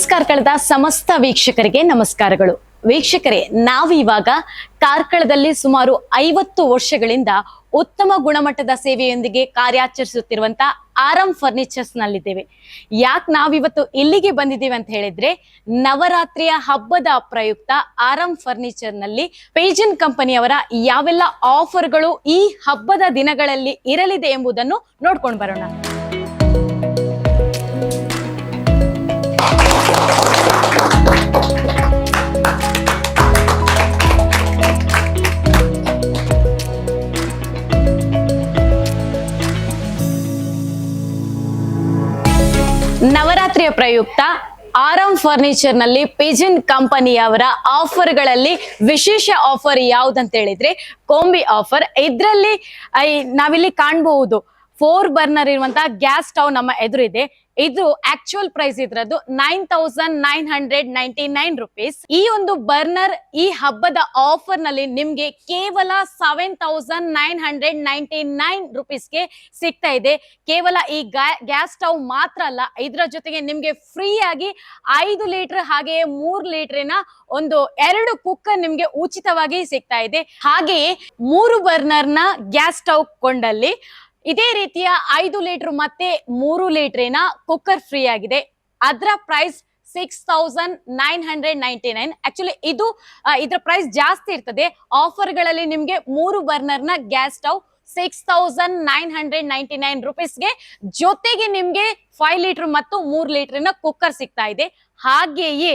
News ಕಳೆದ ಸಮಸ್ತ ವೀಕ್ಷಕರಿಗೆ ನಮಸ್ಕಾರಗಳು. ವೀಕ್ಷಕರೇ, ನಾವು ಕಾರ್ಕಳದಲ್ಲಿ ಸುಮಾರು ಐವತ್ತು ವರ್ಷಗಳಿಂದ ಉತ್ತಮ ಗುಣಮಟ್ಟದ ಸೇವೆಯೊಂದಿಗೆ ಕಾರ್ಯಾಚರಿಸುತ್ತಿರುವಂತ ಆರಂ ಫರ್ನಿಚರ್ಸ್ ನಲ್ಲಿದ್ದೇವೆ ಯಾಕೆ ನಾವಿವತ್ತು ಇಲ್ಲಿಗೆ ಬಂದಿದ್ದೀವಿ ಅಂತ ಹೇಳಿದ್ರೆ, ನವರಾತ್ರಿಯ ಹಬ್ಬದ ಪ್ರಯುಕ್ತ ಆರಂ ಫರ್ನಿಚರ್ನಲ್ಲಿ ಪೇಜನ್ ಕಂಪನಿಯವರ ಯಾವೆಲ್ಲ ಆಫರ್ಗಳು ಈ ಹಬ್ಬದ ದಿನಗಳಲ್ಲಿ ಇರಲಿದೆ ಎಂಬುದನ್ನು ನೋಡ್ಕೊಂಡು ಬರೋಣ. ಪ್ರಯುಕ್ತ ಆರಾಮ್ ಫರ್ನಿಚರ್ನಲ್ಲಿ ಪಿಜಿನ್ ಕಂಪನಿಯವರ ಆಫರ್ಗಳಲ್ಲಿ ವಿಶೇಷ ಆಫರ್ ಯಾವ್ದಂತ ಹೇಳಿದ್ರೆ ಕೊಂಬಿ ಆಫರ್. ಇದ್ರಲ್ಲಿ ನಾವಿಲ್ಲಿ ಕಾಣಬಹುದು ಫೋರ್ ಬರ್ನರ್ ಇರುವಂತಹ ಗ್ಯಾಸ್ ಸ್ಟವ್ ನಮ್ಮ ಎದುರಿದೆ. ಇದು ಆಕ್ಚುಯಲ್ ಪ್ರೈಸ್ ಇದ್ರದ್ದು nine thousand nine hundred ninety nine rupees ಈ ಒಂದು ಬರ್ನರ್ ಈ ಹಬ್ಬದ ಆಫರ್ನಲ್ಲಿ ನಿಮ್ಗೆ ಕೇವಲ seven thousand nine hundred ninety nine ರುಪೀಸ್ಗೆ ಸಿಗ್ತಾ ಇದೆ. ಕೇವಲ ಈ ಗ್ಯಾಸ್ ಸ್ಟವ್ ಮಾತ್ರ ಅಲ್ಲ, ಇದರ ಜೊತೆಗೆ ನಿಮ್ಗೆ ಫ್ರೀ ಆಗಿ ಐದು ಲೀಟರ್ ಹಾಗೆಯೇ ಮೂರ್ ಲೀಟರ್ನ ಒಂದು ಎರಡು ಕುಕ್ಕರ್ ನಿಮ್ಗೆ ಉಚಿತವಾಗಿ ಸಿಗ್ತಾ ಇದೆ. ಹಾಗೆಯೇ ಮೂರು ಬರ್ನರ್ನ ಗ್ಯಾಸ್ ಸ್ಟವ್ ಕೊಂಡಲ್ಲಿ ಇದೇ ರೀತಿಯ ಐದು ಲೀಟರ್ ಮತ್ತೆ ಮೂರು ಲೀಟ್ರಿನ ಕುಕ್ಕರ್ ಫ್ರೀ ಆಗಿದೆ. ಅದರ price six thousand nine hundred ninety nine actually ಇದು ಇದರ ಪ್ರೈಸ್ ಜಾಸ್ತಿ ಇರ್ತದೆ. ಆಫರ್ಗಳಲ್ಲಿ ನಿಮಗೆ ಮೂರು ಬರ್ನರ್ನ gas stove six thousand nine hundred ninety nine ರುಪೀಸ್ಗೆ ಜೊತೆಗೆ ನಿಮಗೆ ಫೈವ್ ಲೀಟರ್ ಮತ್ತು ಮೂರು ಲೀಟರ್ನ ಕುಕ್ಕರ್ ಸಿಗ್ತಾ ಇದೆ. ಹಾಗೆಯೇ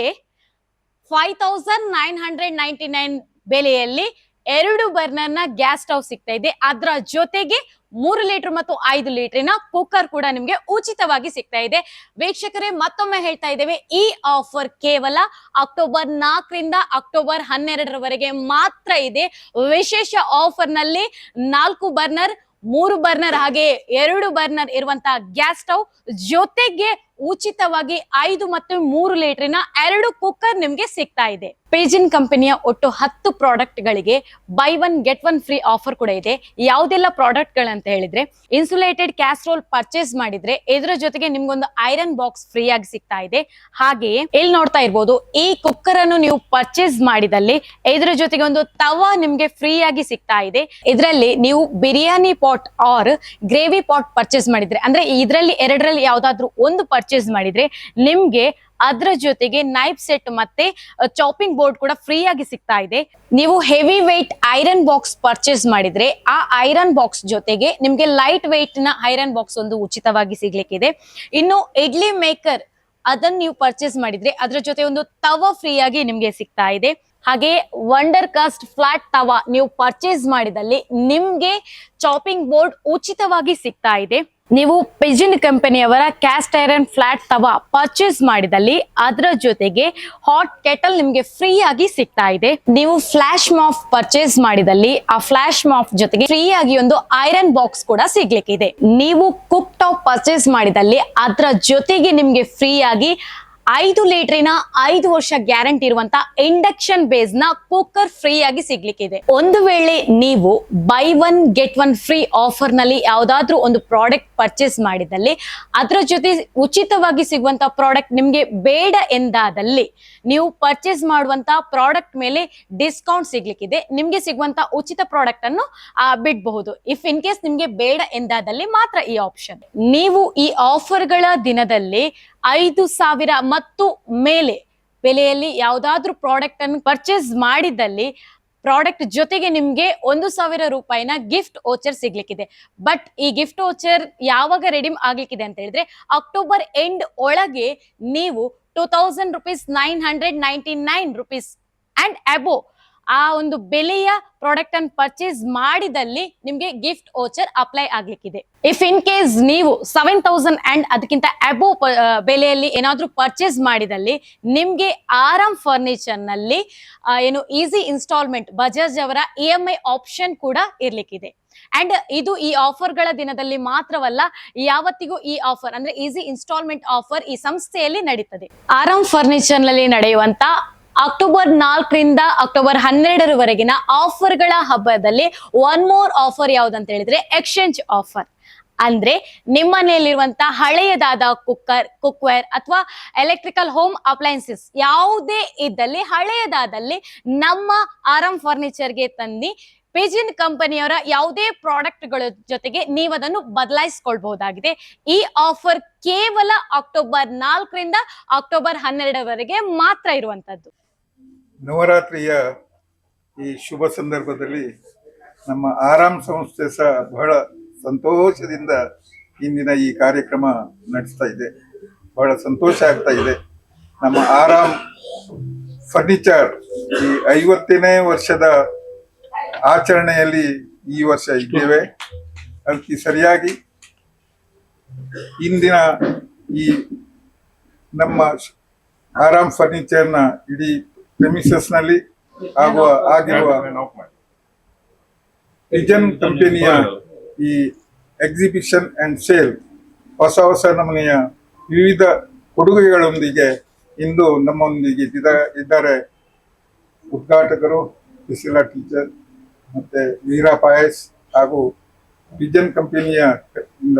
five thousand nine hundred ninety nine ಬೆಲೆಯಲ್ಲಿ ಎರಡು ಬರ್ನರ್ನ ಗ್ಯಾಸ್ ಸ್ಟವ್ ಸಿಗ್ತಾ ಇದೆ. ಅದರ ಜೊತೆಗೆ ಮೂರು ಲೀಟರ್ ಮತ್ತು ಐದು ಲೀಟರ್ನ ಕುಕ್ಕರ್ ಕೂಡ ನಿಮ್ಗೆ ಉಚಿತವಾಗಿ ಸಿಗ್ತಾ ಇದೆ. ವೀಕ್ಷಕರೇ, ಮತ್ತೊಮ್ಮೆ ಹೇಳ್ತಾ ಇದ್ದೇವೆ, ಈ ಆಫರ್ ಕೇವಲ ಅಕ್ಟೋಬರ್ ನಾಲ್ಕರಿಂದ ಅಕ್ಟೋಬರ್ ಹನ್ನೆರಡರವರೆಗೆ ಮಾತ್ರ ಇದೆ. ವಿಶೇಷ ಆಫರ್ನಲ್ಲಿ ನಾಲ್ಕು ಬರ್ನರ್, ಮೂರು ಬರ್ನರ್ ಹಾಗೆ ಎರಡು ಬರ್ನರ್ ಇರುವಂತಹ ಗ್ಯಾಸ್ ಸ್ಟವ್ ಜೊತೆಗೆ ಉಚಿತವಾಗಿ ಐದು ಮತ್ತು ಮೂರು ಲೀಟರ್ನ ಎರಡು ಕುಕ್ಕರ್ ನಿಮ್ಗೆ ಸಿಗ್ತಾ ಇದೆ. ಪೇಜಿನ್ ಕಂಪನಿಯ ಒಟ್ಟು ಹತ್ತು ಪ್ರಾಡಕ್ಟ್ ಗಳಿಗೆ buy one, get one free offer ಕೂಡ ಇದೆ. ಯಾವುದೆಲ್ಲ ಪ್ರಾಡಕ್ಟ್ ಗಳಂತ ಹೇಳಿದ್ರೆ, ಇನ್ಸುಲೇಟೆಡ್ ಕ್ಯಾಸ್ಟ್ರೋಲ್ ಪರ್ಚೇಸ್ ಮಾಡಿದ್ರೆ ಇದರ ಜೊತೆಗೆ ನಿಮ್ಗೊಂದು ಐರನ್ ಬಾಕ್ಸ್ ಫ್ರೀ ಆಗಿ ಸಿಗ್ತಾ ಇದೆ. ಹಾಗೆಯೇ ಇಲ್ಲಿ ನೋಡ್ತಾ ಇರ್ಬೋದು, ಈ ಕುಕ್ಕರ್ ಅನ್ನು ನೀವು ಪರ್ಚೇಸ್ ಮಾಡಿದಲ್ಲಿ ಇದರ ಜೊತೆಗೆ ಒಂದು ತವಾ ನಿಮ್ಗೆ ಫ್ರೀ ಆಗಿ ಸಿಗ್ತಾ ಇದೆ. ಇದರಲ್ಲಿ ನೀವು biryani pot or gravy pot purchase ಮಾಡಿದ್ರೆ, ಅಂದ್ರೆ ಇದರಲ್ಲಿ ಎರಡರಲ್ಲಿ ಯಾವ್ದಾದ್ರು ಒಂದು ಪರ್ಚೇಸ್ ಮಾಡಿದ್ರೆ ನಿಮ್ಗೆ ಅದರ ಜೊತೆಗೆ ನೈಫ್ ಸೆಟ್ ಮತ್ತೆ ಚಾಪಿಂಗ್ ಬೋರ್ಡ್ ಕೂಡ ಫ್ರೀ ಆಗಿ ಸಿಗ್ತಾ ಇದೆ. ನೀವು heavy weight iron box purchase ಮಾಡಿದ್ರೆ ಆ ಐರನ್ ಬಾಕ್ಸ್ ಜೊತೆಗೆ ನಿಮ್ಗೆ ಲೈಟ್ ವೆಯ್ಟ್ನ ಐರನ್ ಬಾಕ್ಸ್ ಒಂದು ಉಚಿತವಾಗಿ ಸಿಗ್ಲಿಕ್ಕಿದೆ. ಇನ್ನು ಇಡ್ಲಿ ಮೇಕರ್ ಅದನ್ನ ನೀವು ಪರ್ಚೇಸ್ ಮಾಡಿದ್ರೆ ಅದ್ರ ಜೊತೆ ಒಂದು ತವ ಫ್ರೀ ಆಗಿ ನಿಮ್ಗೆ ಸಿಗ್ತಾ ಇದೆ. ಹಾಗೆ ವಂಡರ್ ಕಾಸ್ಟ್ ಫ್ಲಾಟ್ ತವ ನೀವು ಪರ್ಚೇಸ್ ಮಾಡಿದಲ್ಲಿ ನಿಮ್ಗೆ ಚಾಪಿಂಗ್ ಬೋರ್ಡ್ ಉಚಿತವಾಗಿ ಸಿಗ್ತಾ ಇದೆ. ನೀವು Pigeon ಕಂಪನಿಯವರ cast iron flat tawa purchase ಮಾಡಿದಲ್ಲಿ ಅದರ ಜೊತೆಗೆ ಹಾಟ್ ಕೆಟಲ್ ನಿಮಗೆ ಫ್ರೀ ಆಗಿ ಸಿಗ್ತಾ ಇದೆ. ನೀವು ಫ್ಲಾಶ್ ಮಾಫ್ ಪರ್ಚೇಸ್ ಮಾಡಿದಲ್ಲಿ ಆ ಫ್ಲಾಶ್ ಮಾಫ್ ಜೊತೆಗೆ ಫ್ರೀ ಆಗಿ ಒಂದು ಐರನ್ ಬಾಕ್ಸ್ ಕೂಡ ಸಿಗ್ಲಿಕ್ಕಿದೆ. ನೀವು ಕುಕ್ ಟಾಪ್ ಪರ್ಚೇಸ್ ಮಾಡಿದಲ್ಲಿ ಅದರ ಜೊತೆಗೆ ನಿಮಗೆ ಫ್ರೀ ಆಗಿ ಐದು ಲೀಟ್ರಿನ ಐದು ವರ್ಷ ಗ್ಯಾರಂಟಿ ಇರುವಂತ ಇಂಡಕ್ಷನ್ ಬೇಸ್ನ ಕುಕ್ಕರ್ ಫ್ರೀ ಆಗಿ ಸಿಗ್ಲಿಕ್ಕಿದೆ. ಒಂದು ವೇಳೆ ನೀವು buy one, get one free ಆಫರ್ನಲ್ಲಿ ಯಾವ್ದಾದ್ರು ಒಂದು ಪ್ರಾಡಕ್ಟ್ ಪರ್ಚೇಸ್ ಮಾಡಿದಲ್ಲಿ ಅದರ ಜೊತೆ ಉಚಿತವಾಗಿ ಸಿಗುವಂತ ಪ್ರಾಡಕ್ಟ್ ನಿಮ್ಗೆ ಬೇಡ ಎಂದಾದಲ್ಲಿ ನೀವು ಪರ್ಚೇಸ್ ಮಾಡುವಂತ ಪ್ರಾಡಕ್ಟ್ ಮೇಲೆ ಡಿಸ್ಕೌಂಟ್ ಸಿಗ್ಲಿಕ್ಕಿದೆ. ನಿಮ್ಗೆ ಸಿಗುವಂತ ಉಚಿತ ಪ್ರಾಡಕ್ಟ್ ಅನ್ನು ಬಿಡಬಹುದು. ಇಫ್ ಇನ್ ಕೇಸ್ ನಿಮ್ಗೆ ಬೇಡ ಎಂದಾದಲ್ಲಿ ಮಾತ್ರ ಈ ಆಪ್ಷನ್ ನೀವು ಈ ಆಫರ್ಗಳ ದಿನದಲ್ಲಿ ಐದು ಸಾವಿರ ಮತ್ತು ಮೇಲೆ ಬೆಲೆಯಲ್ಲಿ ಯಾವುದಾದ್ರೂ ಪ್ರಾಡಕ್ಟ್ ಅನ್ನು ಪರ್ಚೇಸ್ ಮಾಡಿದಲ್ಲಿ ಪ್ರಾಡಕ್ಟ್ ಜೊತೆಗೆ ನಿಮಗೆ ಒಂದು ಸಾವಿರ ರೂಪಾಯಿನ ಗಿಫ್ಟ್ ಓಚರ್ ಸಿಗ್ಲಿಕ್ಕಿದೆ. ಬಟ್ ಈ ಗಿಫ್ಟ್ ಓಚರ್ ಯಾವಾಗ ರೆಡಿಮ್ ಆಗ್ಲಿಕ್ಕಿದೆ ಅಂತ ಹೇಳಿದ್ರೆ ಅಕ್ಟೋಬರ್ ಎಂಡ್ ಒಳಗೆ ನೀವು two thousand rupees nine hundred ninety nine rupees and above ಆ ಒಂದು ಬೆಲೆಯ ಪ್ರಾಡಕ್ಟ್ ಅನ್ನು ಪರ್ಚೇಸ್ ಮಾಡಿದಲ್ಲಿ ನಿಮಗೆ ಗಿಫ್ಟ್ ಓಚರ್ ಅಪ್ಲೈ ಆಗ್ಲಿಕ್ಕಿದೆ. ಇಫ್ ಇನ್ ಕೇಸ್ ನೀವು ಸೆವೆನ್ ತೌಸಂಡ್ ಅಂಡ್ ಅದಕ್ಕಿಂತ ಅಬೋ ಬೆಲೆಯಲ್ಲಿ ಏನಾದರೂ ಪರ್ಚೇಸ್ ಮಾಡಿದಲ್ಲಿ ನಿಮಗೆ ಆರಾಮ್ ಫರ್ನಿಚರ್ನಲ್ಲಿ ಏನು ಈಸಿ ಇನ್ಸ್ಟಾಲ್ಮೆಂಟ್ ಬಜಾಜ್ ಅವರ ಇ ಎಂ ಐ ಆಪ್ಷನ್ ಕೂಡ ಇರ್ಲಿಕ್ಕಿದೆ. ಅಂಡ್ ಇದು ಈ ಆಫರ್ಗಳ ದಿನದಲ್ಲಿ ಮಾತ್ರವಲ್ಲ, ಯಾವತ್ತಿಗೂ ಈ ಆಫರ್ ಅಂದ್ರೆ ಈಸಿ ಇನ್ಸ್ಟಾಲ್ಮೆಂಟ್ ಆಫರ್ ಈ ಸಂಸ್ಥೆಯಲ್ಲಿ ನಡೀತದೆ. ಆರಾಮ್ ಫರ್ನಿಚರ್ನಲ್ಲಿ ನಡೆಯುವಂತ ಅಕ್ಟೋಬರ್ ನಾಲ್ಕರಿಂದ ಅಕ್ಟೋಬರ್ ಹನ್ನೆರಡರವರೆಗಿನ ಆಫರ್ಗಳ ಹಬ್ಬದಲ್ಲಿ ಒನ್ ಮೋರ್ ಆಫರ್ ಯಾವ್ದಂತ ಹೇಳಿದ್ರೆ ಎಕ್ಸ್ಚೇಂಜ್ ಆಫರ್. ಅಂದ್ರೆ ನಿಮ್ಮ ಮನೆಯಲ್ಲಿರುವಂತಹ ಹಳೆಯದಾದ ಕುಕ್ಕರ್, ಕುಕ್ವೇರ್ ಅಥವಾ ಎಲೆಕ್ಟ್ರಿಕಲ್ ಹೋಮ್ ಅಪ್ಲೈನ್ಸಸ್ ಯಾವುದೇ ಇದ್ದಲ್ಲಿ, ಹಳೆಯದಾದಲ್ಲಿ ನಮ್ಮ ಆರಂ ಫರ್ನಿಚರ್ಗೆ ತಂದು ಪಿಜಿನ್ ಕಂಪನಿಯವರ ಯಾವುದೇ ಪ್ರಾಡಕ್ಟ್ಗಳ ಜೊತೆಗೆ ನೀವು ಅದನ್ನು ಬದಲಾಯಿಸಿಕೊಳ್ಬಹುದಾಗಿದೆ. ಈ ಆಫರ್ ಕೇವಲ ಅಕ್ಟೋಬರ್ ನಾಲ್ಕರಿಂದ ಅಕ್ಟೋಬರ್ ಹನ್ನೆರಡರವರೆಗೆ ಮಾತ್ರ ಇರುವಂತದ್ದು. ನವರಾತ್ರಿಯ ಈ ಶುಭ ಸಂದರ್ಭದಲ್ಲಿ ನಮ್ಮ ಆರಾಮ್ ಸಂಸ್ಥೆ ಸಹ ಬಹಳ ಸಂತೋಷದಿಂದ ಇಂದಿನ ಈ ಕಾರ್ಯಕ್ರಮ ನಡೆಸ್ತಾ ಇದೆ. ಬಹಳ ಸಂತೋಷ ಆಗ್ತಾ ಇದೆ. ನಮ್ಮ ಆರಾಮ್ ಫರ್ನಿಚರ್ ಈ ಐವತ್ತನೇ ವರ್ಷದ ಆಚರಣೆಯಲ್ಲಿ ಈ ವರ್ಷ ಇದ್ದೇವೆ. ಅದಕ್ಕೆ ಸರಿಯಾಗಿ ಇಂದಿನ ಈ ನಮ್ಮ ಆರಾಮ್ ಫರ್ನಿಚರ್ನ ಇಡೀ ಪ್ರೆಮಿಸಸ್ನಲ್ಲಿ ಆಗುವ, ಆಗಿರುವ ಪಿಜನ್ ಕಂಪನಿಯ ಈ ಎಕ್ಸಿಬಿಷನ್ ಅಂಡ್ ಸೇಲ್ ಹೊಸ ಹೊಸ ನಮೂನೆಯ ವಿವಿಧ ಕೊಡುಗೆಗಳೊಂದಿಗೆ ಇಂದು ನಮ್ಮೊಂದಿಗೆ ಇದ್ದ- ಇದ್ದಾರೆ ಉದ್ಘಾಟಕರು ಬಿಸಿಲಾ ಟೀಚರ್ ಮತ್ತೆ ವೀರಾ ಪಾಯಸ್ ಹಾಗೂ ಪಿಜನ್ ಕಂಪನಿಯ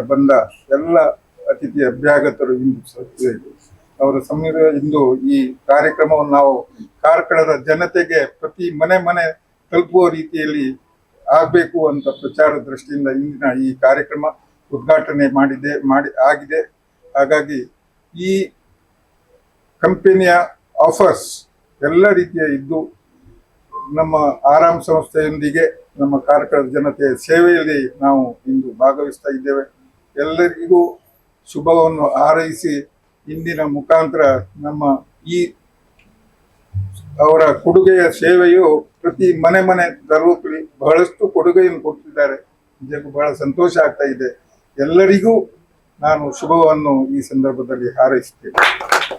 ಬಂದ ಎಲ್ಲ ಅತಿಥಿ ಅಭ್ಯಾಗತರು ಇಂದು. ಅವರ ಸಮೀರ ಇಂದು ಈ ಕಾರ್ಯಕ್ರಮವನ್ನು ನಾವು ಕಾರ್ಕಳದ ಜನತೆಗೆ ಪ್ರತಿ ಮನೆ ಮನೆ ತಲುಪುವ ರೀತಿಯಲ್ಲಿ ಆಗಬೇಕು ಅಂತ ಪ್ರಚಾರ ದೃಷ್ಟಿಯಿಂದ ಇಂದಿನ ಈ ಕಾರ್ಯಕ್ರಮ ಉದ್ಘಾಟನೆ ಮಾಡಿದೆ, ಮಾಡಿ, ಆಗಿದೆ. ಹಾಗಾಗಿ ಈ ಕಂಪನಿಯ ಆಫರ್ಸ್ ಎಲ್ಲ ರೀತಿಯ ಇದ್ದು ನಮ್ಮ ಆರಾಮ್ ಸಂಸ್ಥೆಯೊಂದಿಗೆ ನಮ್ಮ ಕಾರ್ಕಳದ ಜನತೆಯ ಸೇವೆಯಲ್ಲಿ ನಾವು ಇಂದು ಭಾಗವಹಿಸ್ತಾ ಇದ್ದೇವೆ. ಎಲ್ಲರಿಗೂ ಶುಭವನ್ನು ಹಾರೈಸಿ ಇಂದಿನ ಮುಖಾಂತರ ನಮ್ಮ ಈ ಅವರ ಕೊಡುಗೆಯ ಸೇವೆಯು ಪ್ರತಿ ಮನೆ ಮನೆ ತಲುಪಲಿ ಬಹಳಷ್ಟು ಕೊಡುಗೆಯನ್ನು ಕೊಡ್ತಿದ್ದಾರೆ ನಿಜಕ್ಕೂ ಬಹಳ ಸಂತೋಷ ಆಗ್ತಾ ಇದೆ. ಎಲ್ಲರಿಗೂ ನಾನು ಶುಭವನ್ನು ಈ ಸಂದರ್ಭದಲ್ಲಿ ಹಾರೈಸುತ್ತೇನೆ.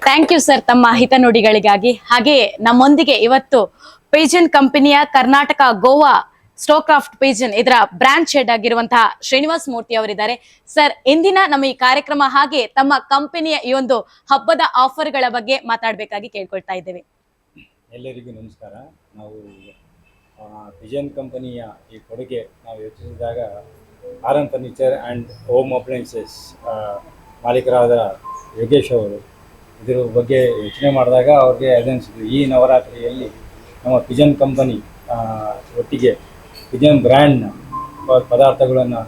ಥ್ಯಾಂಕ್ ಯು ಸರ್ ತಮ್ಮ ಹಿತನುಡಿಗಳಿಗಾಗಿ ಹಾಗೆ ನಮ್ಮೊಂದಿಗೆ ಇವತ್ತು ಪೇಜನ್ ಕಂಪನಿಯ ಕರ್ನಾಟಕ ಗೋವಾ ಸ್ಟೋಕ್ರಾಫ್ಟ್ ಪೇಜನ್ ಇದರ ಬ್ರಾಂಚ್ ಹೆಡ್ ಆಗಿರುವಂತಹ ಶ್ರೀನಿವಾಸ್ ಮೂರ್ತಿ ಅವರಿದ್ದಾರೆ. ಸರ್ ಇಂದಿನ ನಮ್ಮ ಈ ಕಾರ್ಯಕ್ರಮ ಹಾಗೆ ತಮ್ಮ ಕಂಪನಿಯ ಈ ಒಂದು ಹಬ್ಬದ ಆಫರ್ಗಳ ಬಗ್ಗೆ ಮಾತಾಡಬೇಕಾಗಿ ಕೇಳ್ಕೊಳ್ತಾ ಇದ್ದೇವೆ. ಎಲ್ಲರಿಗೂ ನಮಸ್ಕಾರ. ನಾವು ಪಿಜನ್ ಕಂಪನಿಯ ಈ ಕೊಡುಗೆ ನಾವು ಯೋಚಿಸಿದಾಗ R N furniture and home appliances ಮಾಲೀಕರಾದ Yogesh ಅವರು ಇದ್ರ ಬಗ್ಗೆ ಯೋಚನೆ ಮಾಡಿದಾಗ ಅವ್ರಿಗೆ ಅದನ್ನಿಸಿದ್ರು ಈ ನವರಾತ್ರಿಯಲ್ಲಿ ನಮ್ಮ ಪಿಜನ್ ಕಂಪನಿ ಒಟ್ಟಿಗೆ ಪಿಜನ್ ಬ್ರ್ಯಾಂಡ್ನ ಪದಾರ್ಥಗಳನ್ನು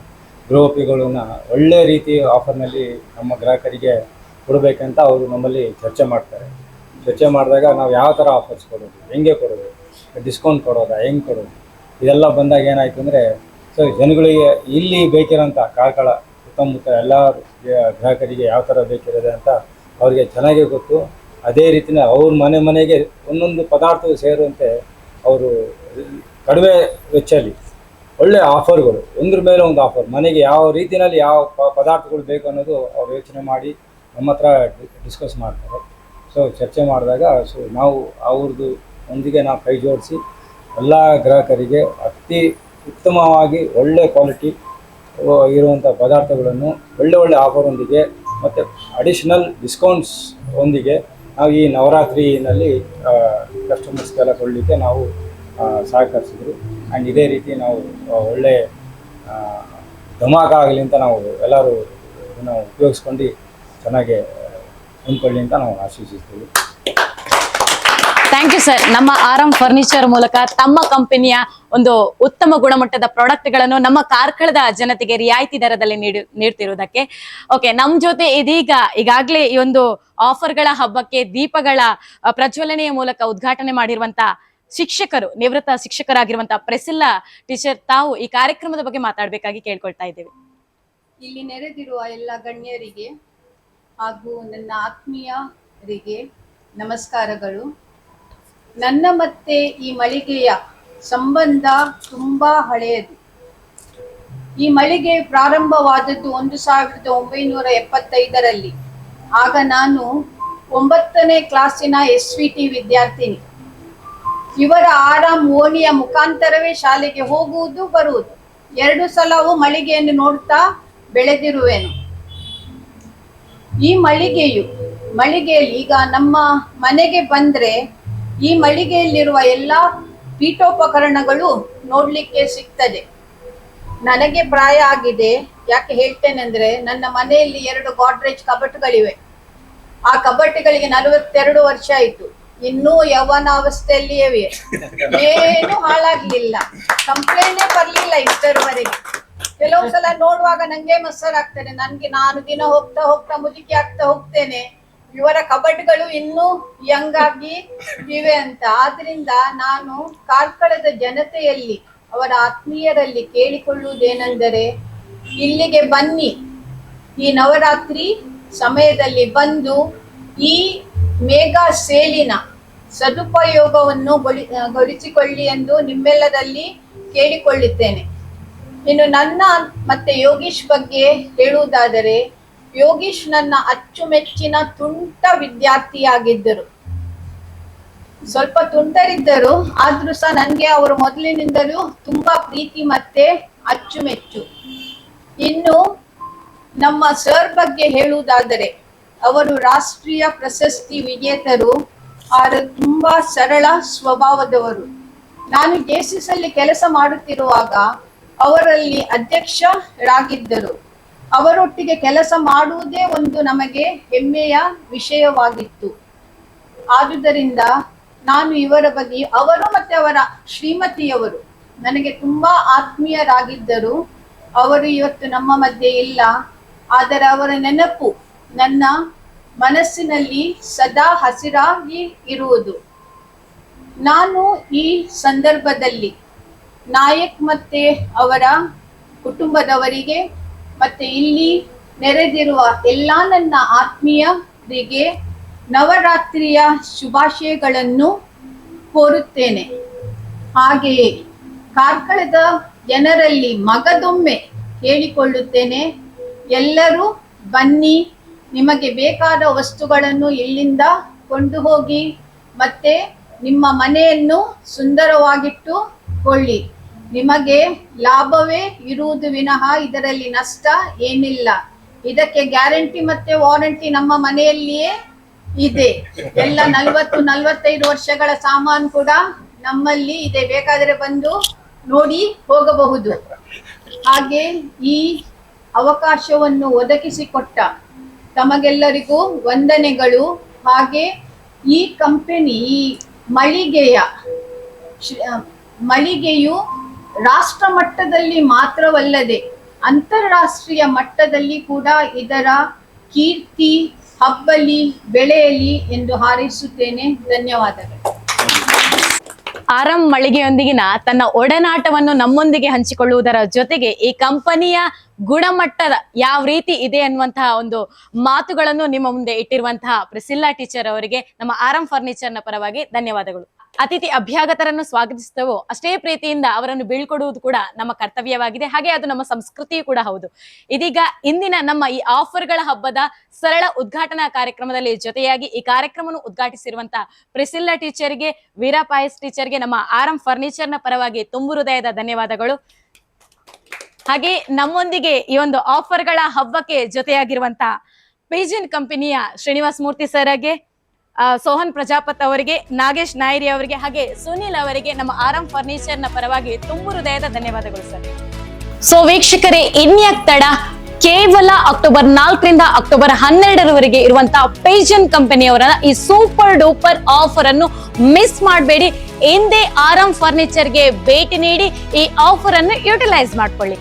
ಗೃಹೋಪಿಗಳನ್ನು ಒಳ್ಳೆಯ ರೀತಿ ಆಫರ್ನಲ್ಲಿ ನಮ್ಮ ಗ್ರಾಹಕರಿಗೆ ಕೊಡಬೇಕಂತ ಅವರು ನಮ್ಮಲ್ಲಿ ಚರ್ಚೆ ಮಾಡ್ತಾರೆ. ಚರ್ಚೆ ಮಾಡಿದಾಗ ನಾವು ಯಾವ ಥರ ಆಫರ್ಸ್ ಕೊಡೋದು, ಹೆಂಗೆ ಕೊಡೋದು ಡಿಸ್ಕೌಂಟ್ ಕೊಡೋದಾ, ಹೆಂಗೆ ಕೊಡೋದು, ಇದೆಲ್ಲ ಬಂದಾಗ ಏನಾಯಿತು ಅಂದರೆ ಸೊ ಜನಗಳಿಗೆ ಇಲ್ಲಿ ಬೇಕಿರೋಂಥ ಕಾರ್ಕಳ ಸುತ್ತಮುತ್ತ ಎಲ್ಲ ಗ್ರಾಹಕರಿಗೆ ಯಾವ ಥರ ಬೇಕಿರೋದೆ ಅಂತ ಅವರಿಗೆ ಚೆನ್ನಾಗೇ ಗೊತ್ತು. ಅದೇ ರೀತಿನ ಅವ್ರ ಮನೆ ಮನೆಗೆ ಒಂದೊಂದು ಪದಾರ್ಥವು ಸೇರುವಂತೆ ಅವರು ಕಡಿಮೆ ವೆಚ್ಚಲ್ಲಿ ಒಳ್ಳೆಯ ಆಫರ್ಗಳು ಒಂದ್ರ ಮೇಲೆ ಒಂದು ಆಫರ್ ಮನೆಗೆ ಯಾವ ರೀತಿಯಲ್ಲಿ ಯಾವ ಪದಾರ್ಥಗಳು ಬೇಕು ಅನ್ನೋದು ಅವ್ರು ಯೋಚನೆ ಮಾಡಿ ನಮ್ಮ ಹತ್ರ ಡಿಸ್ಕಸ್ ಮಾಡ್ತಾರೆ. ಸೊ ಚರ್ಚೆ ಮಾಡಿದಾಗ ಸೊ ನಾವು ಅವ್ರದ್ದು ಒಂದಿಗೆ ನಾವು ಕೈ ಜೋಡಿಸಿ ಎಲ್ಲ ಗ್ರಾಹಕರಿಗೆ ಅತಿ ಉತ್ತಮವಾಗಿ ಒಳ್ಳೆ ಕ್ವಾಲಿಟಿ ಇರುವಂಥ ಪದಾರ್ಥಗಳನ್ನು ಒಳ್ಳೆ ಒಳ್ಳೆ ಆಫರೊಂದಿಗೆ ಮತ್ತು ಅಡಿಷನಲ್ ಡಿಸ್ಕೌಂಟ್ಸ್ ಒಂದಿಗೆ ನಾವು ಈ ನವರಾತ್ರಿನಲ್ಲಿ ಕಸ್ಟಮರ್ಸ್ಗೆಲ್ಲ ಕೊಡಲಿಕ್ಕೆ ನಾವು ಸಹಕರಿಸಿದ್ರು. ಆ್ಯಂಡ್ ಇದೇ ರೀತಿ ನಾವು ಒಳ್ಳೆ ಧಮಾಕ ಆಗಲಿ ಅಂತ ನಾವು ಎಲ್ಲರೂ ಇದನ್ನು ಉಪಯೋಗಿಸ್ಕೊಂಡು ಚೆನ್ನಾಗಿ ಹೊಂದ್ಕೊಳ್ಳಿ ಅಂತ ನಾವು ಆಶೀಸಿಸ್ತೀವಿ ಥ್ಯಾಂಕ್ ಯು ಸರ್ ನಮ್ಮ ಆರಾಮ್ ಫರ್ನಿಚರ್ ಮೂಲಕ ತಮ್ಮ ಕಂಪನಿಯ ಒಂದು ಉತ್ತಮ ಗುಣಮಟ್ಟದ ಪ್ರಾಡಕ್ಟ್ಗಳನ್ನು ನಮ್ಮ ಕಾರ್ಕಳದ ಜನತೆಗೆ ರಿಯಾಯಿತಿ ದರದಲ್ಲಿ ನೀಡಿ, ನೀಡ್ತಿರುವುದಕ್ಕೆ. ಓಕೆ ನಮ್ಮ ಜೊತೆ ಇದೀಗ ಈಗಾಗಲೇ ಈ ಒಂದು ಆಫರ್ಗಳ ಹಬ್ಬಕ್ಕೆ ದೀಪಗಳ ಪ್ರಜ್ವಲನೆಯ ಮೂಲಕ ಉದ್ಘಾಟನೆ ಮಾಡಿರುವಂತ ಶಿಕ್ಷಕರು, ನಿವೃತ್ತ ಶಿಕ್ಷಕರಾಗಿರುವಂತಹ ಪ್ರೆಸಿಲ್ಲಾ ಟೀಚರ್ ತಾವು ಈ ಕಾರ್ಯಕ್ರಮದ ಬಗ್ಗೆ ಮಾತಾಡಬೇಕಾಗಿ ಕೇಳ್ಕೊಳ್ತಾ ಇದ್ದೇವೆ. ಇಲ್ಲಿ ನೆರೆದಿರುವ ಎಲ್ಲ ಗಣ್ಯರಿಗೆ ಹಾಗೂ ನನ್ನ ಆತ್ಮೀಯರಿಗೆ ನಮಸ್ಕಾರಗಳು. ನನ್ನ ಮತ್ತೆ ಈ ಮಳಿಗೆಯ ಸಂಬಂಧ ತುಂಬಾ ಹಳೆಯದು. ಈ ಮಳಿಗೆ ಪ್ರಾರಂಭವಾದದ್ದು ಒಂದು ಸಾವಿರದ ಒಂಬೈನೂರ ಎಪ್ಪತ್ತೈದರಲ್ಲಿ. ಆಗ ನಾನು ಒಂಬತ್ತನೇ ಕ್ಲಾಸಿನ ಎಸ್ ವಿ ಟಿ ವಿದ್ಯಾರ್ಥಿನಿ. ಇವರ ಆರಾಮ್ ಓಣಿಯ ಮುಖಾಂತರವೇ ಶಾಲೆಗೆ ಹೋಗುವುದು, ಬರುವುದು. ಎರಡು ಸಲವೂ ಮಳಿಗೆಯನ್ನು ನೋಡುತ್ತಾ ಬೆಳೆದಿರುವೆನು. ಈ ಮಳಿಗೆಯು, ಮಳಿಗೆಯಲ್ಲಿ ಈಗ ನಮ್ಮ ಮನೆಗೆ ಬಂದ್ರೆ ಈ ಮಳಿಗೆಯಲ್ಲಿರುವ ಎಲ್ಲ ಪೀಠೋಪಕರಣಗಳು ನೋಡ್ಲಿಕ್ಕೆ ಸಿಗ್ತದೆ. ನನಗೆ ಪ್ರಾಯ ಆಗಿದೆ. ಯಾಕೆ ಹೇಳ್ತೇನೆ ಅಂದ್ರೆ ನನ್ನ ಮನೆಯಲ್ಲಿ ಎರಡು ಗಾಡ್ರೇಜ್ ಕಬಟುಗಳಿವೆ. ಆ ಕಬಟ್ಟುಗಳಿಗೆ ನಲವತ್ತೆರಡು ವರ್ಷ ಆಯ್ತು. ಇನ್ನೂ ಯೌವನಾವಸ್ಥೆಯಲ್ಲಿಯೇ. ಏನು ಹಾಳಾಗ್ಲಿಲ್ಲ. ಕಂಪ್ಲೇಂಟೇ ಬರ್ಲಿಲ್ಲ ಇಷ್ಟರವರೆಗೆ. ಕೆಲವು ಸಲ ನೋಡುವಾಗ ನಂಗೆ ಮತ್ಸರಾಗ್ತದೆ ನನ್ಗೆ ನಾನು ದಿನ ಹೋಗ್ತಾ ಹೋಗ್ತಾ ಮುದುಕಿ ಆಗ್ತಾ ಹೋಗ್ತೇನೆ. ಇವರ ಕಬಡ್ಗಳು ಇನ್ನೂ ಯಂಗ್ ಆಗಿ ಇವೆ ಅಂತ. ಆದ್ರಿಂದ ನಾನು ಕಾರ್ಕಳದ ಜನತೆಯಲ್ಲಿ, ಅವರ ಆತ್ಮೀಯರಲ್ಲಿ ಕೇಳಿಕೊಳ್ಳುವುದೇನೆಂದರೆ, ಇಲ್ಲಿಗೆ ಬನ್ನಿ. ಈ ನವರಾತ್ರಿ ಸಮಯದಲ್ಲಿ ಬಂದು ಈ ಮೇಘಾ ಸೇಲಿನ ಸದುಪಯೋಗವನ್ನು ಗೊಳಿ ಗೊಳಿಸಿಕೊಳ್ಳಿ ಎಂದು ನಿಮ್ಮೆಲ್ಲರಲ್ಲಿ ಕೇಳಿಕೊಳ್ಳುತ್ತೇನೆ. ಇನ್ನು ನನ್ನ ಮತ್ತೆ ಯೋಗೀಶ್ ಬಗ್ಗೆ ಹೇಳುವುದಾದರೆ, ಯೋಗೀಶ್ ನನ್ನ ಅಚ್ಚುಮೆಚ್ಚಿನ ತುಂಟ ವಿದ್ಯಾರ್ಥಿಯಾಗಿದ್ದರು. ಸ್ವಲ್ಪ ತುಂಟರಿದ್ದರು, ಆದ್ರೂ ಸಹ ನನಗೆ ಅವರು ಮೊದಲಿನಿಂದಲೂ ತುಂಬಾ ಪ್ರೀತಿ ಮತ್ತೆ ಅಚ್ಚುಮೆಚ್ಚು. ಇನ್ನು ನಮ್ಮ ಸರ್ ಬಗ್ಗೆ ಹೇಳುವುದಾದರೆ ಅವರು ರಾಷ್ಟ್ರೀಯ ಪ್ರಶಸ್ತಿ ವಿಜೇತರು ಅವರು ತುಂಬಾ ಸರಳ ಸ್ವಭಾವದವರು. ನಾನು ಜೇಸಿಸ್ ಅಲ್ಲಿ ಕೆಲಸ ಮಾಡುತ್ತಿರುವಾಗ ಅವರಲ್ಲಿ ಅಧ್ಯಕ್ಷರಾಗಿದ್ದರು. ಅವರೊಟ್ಟಿಗೆ ಕೆಲಸ ಮಾಡುವುದೇ ಒಂದು ನಮಗೆ ಹೆಮ್ಮೆಯ ವಿಷಯವಾಗಿತ್ತು. ಆದುದರಿಂದ ನಾನು ಇವರ ಬಗ್ಗೆ ಅವರು ಮತ್ತೆ ಅವರ ಶ್ರೀಮತಿಯವರು. ನನಗೆ ತುಂಬಾ ಆತ್ಮೀಯರಾಗಿದ್ದರು. ಅವರು ಇವತ್ತು ನಮ್ಮ ಮಧ್ಯೆ ಇಲ್ಲ. ಆದರೆ ಅವರ ನೆನಪು ನನ್ನ ಮನಸ್ಸಿನಲ್ಲಿ ಸದಾ ಹಸಿರಾಗಿ ಇರುವುದು. ನಾನು ಈ ಸಂದರ್ಭದಲ್ಲಿ ನಾಯಕ್ ಮತ್ತೆ ಅವರ ಕುಟುಂಬದವರಿಗೆ ಮತ್ತೆ ಇಲ್ಲಿ ನೆರೆದಿರುವ ಎಲ್ಲ ನನ್ನ ಆತ್ಮೀಯರಿಗೆ ನವರಾತ್ರಿಯ ಶುಭಾಶಯಗಳನ್ನು ಕೋರುತ್ತೇನೆ. ಹಾಗೆಯೇ ಕಾರ್ಕಳದ ಜನರಲ್ಲಿ ಮಗದೊಮ್ಮೆ ಹೇಳಿಕೊಳ್ಳುತ್ತೇನೆ ಎಲ್ಲರೂ ಬನ್ನಿ ನಿಮಗೆ ಬೇಕಾದ ವಸ್ತುಗಳನ್ನು ಇಲ್ಲಿಂದ ಕೊಂಡು ಹೋಗಿ ಮತ್ತೆ ನಿಮ್ಮ ಮನೆಯನ್ನು ಸುಂದರವಾಗಿಟ್ಟುಕೊಳ್ಳಿ ನಿಮಗೆ ಲಾಭವೇ ಇರುವುದು ವಿನಃ ಇದರಲ್ಲಿ ನಷ್ಟ ಏನಿಲ್ಲ. ಇದಕ್ಕೆ ಗ್ಯಾರಂಟಿ ಮತ್ತೆ ವಾರಂಟಿ ನಮ್ಮ ಮನೆಯಲ್ಲಿಯೇ ಇದೆ. ಎಲ್ಲ ನಲ್ವತ್ತು, ನಲ್ವತ್ತೈದು ವರ್ಷಗಳ ಸಾಮಾನು ಕೂಡ ನಮ್ಮಲ್ಲಿ ಇದೆ. ಬೇಕಾದರೆ ಬಂದು ನೋಡಿ ಹೋಗಬಹುದು. ಹಾಗೆ ಈ ಅವಕಾಶವನ್ನು ಒದಗಿಸಿಕೊಟ್ಟ ತಮಗೆಲ್ಲರಿಗೂ ವಂದನೆಗಳು. ಹಾಗೆ ಈ ಕಂಪನಿ ಮಳಿಗೆಯ ಮಳಿಗೆಯು ರಾಷ್ಟ್ರ ಮಟ್ಟದಲ್ಲಿ ಮಾತ್ರವಲ್ಲದೆ ಅಂತಾರಾಷ್ಟ್ರೀಯ ಮಟ್ಟದಲ್ಲಿ ಕೂಡ ಇದರ ಕೀರ್ತಿ, ಹಬ್ಬಲಿ, ಬೆಳೆಯಲಿ ಎಂದು ಹಾರೈಸುತ್ತೇನೆ. ಧನ್ಯವಾದಗಳು. ಆರಂ ಮಳಿಗೆಯೊಂದಿಗಿನ ತನ್ನ ಒಡನಾಟವನ್ನು ನಮ್ಮೊಂದಿಗೆ ಹಂಚಿಕೊಳ್ಳುವುದರ ಜೊತೆಗೆ ಈ ಕಂಪನಿಯ ಗುಣಮಟ್ಟದ ಯಾವ ರೀತಿ ಇದೆ ಅನ್ನುವಂತಹ ಒಂದು ಮಾತುಗಳನ್ನು ನಿಮ್ಮ ಮುಂದೆ ಇಟ್ಟಿರುವಂತಹ ಪ್ರಿಸಿಲ್ಲಾ ಟೀಚರ್ ಅವರಿಗೆ ನಮ್ಮ ಆರಂ ಫರ್ನಿಚರ್ನ ಪರವಾಗಿ ಧನ್ಯವಾದಗಳು. ಅತಿಥಿ ಅಭ್ಯಾಗತರನ್ನು ಸ್ವಾಗತಿಸ್ತೇವೋ ಅಷ್ಟೇ ಪ್ರೀತಿಯಿಂದ ಅವರನ್ನು ಬೀಳ್ಕೊಡುವುದು ಕೂಡ ನಮ್ಮ ಕರ್ತವ್ಯವಾಗಿದೆ. ಹಾಗೆ ಅದು ನಮ್ಮ ಸಂಸ್ಕೃತಿಯೂ ಕೂಡ ಹೌದು. ಇದೀಗ ಇಂದಿನ ನಮ್ಮ ಈ ಆಫರ್ಗಳ ಹಬ್ಬದ ಸರಳ ಉದ್ಘಾಟನಾ ಕಾರ್ಯಕ್ರಮದಲ್ಲಿ ಜೊತೆಯಾಗಿ ಈ ಕಾರ್ಯಕ್ರಮವನ್ನು ಉದ್ಘಾಟಿಸಿರುವಂತಹ ಪ್ರಿಸಿಲ್ಲಾ ಟೀಚರ್ಗೆ, ವೀರಾ ಪಾಯಸ್ ಟೀಚರ್ಗೆ, ನಮ್ಮ ಆರಂ ಫರ್ನಿಚರ್ನ ಪರವಾಗಿ ತುಂಬು ಹೃದಯದ ಧನ್ಯವಾದಗಳು. ಹಾಗೆ ನಮ್ಮೊಂದಿಗೆ ಈ ಒಂದು ಆಫರ್ಗಳ ಹಬ್ಬಕ್ಕೆ ಜೊತೆಯಾಗಿರುವಂತಹ ಪೇಜಿನ್ ಕಂಪನಿಯ ಶ್ರೀನಿವಾಸ್ ಮೂರ್ತಿ ಸರ್ಗೆ ಸೋಹನ್ ಪ್ರಜಾಪತ್ ಅವರಿಗೆ, ನಾಗೇಶ್ ನಾಯರಿ ಅವರಿಗೆ, ಹಾಗೆ ಸುನಿಲ್ ಅವರಿಗೆ ನಮ್ಮ ಆರಾಮ್ ಫರ್ನಿಚರ್ ಪರವಾಗಿ ತುಂಬು ಹೃದಯದ ಧನ್ಯವಾದಗಳು ಸರ್. ಸೊ ವೀಕ್ಷಕರೇ, ಇನ್ಯಾಕ್ ತಡ? ಕೇವಲ ಅಕ್ಟೋಬರ್ ನಾಲ್ಕರಿಂದ ಅಕ್ಟೋಬರ್ ಹನ್ನೆರಡರವರೆಗೆ ಇರುವಂತಹ ಪೇಜನ್ ಕಂಪನಿಯವರ ಈ ಸೂಪರ್ ಡೂಪರ್ ಆಫರ್ ಅನ್ನು ಮಿಸ್ ಮಾಡಬೇಡಿ. ಎಂದೇ ಆರಾಮ್ ಫರ್ನಿಚರ್ಗೆ ಭೇಟಿ ನೀಡಿ ಈ ಆಫರ್ ಅನ್ನು ಯುಟಿಲೈಸ್ ಮಾಡ್ಕೊಳ್ಳಿ.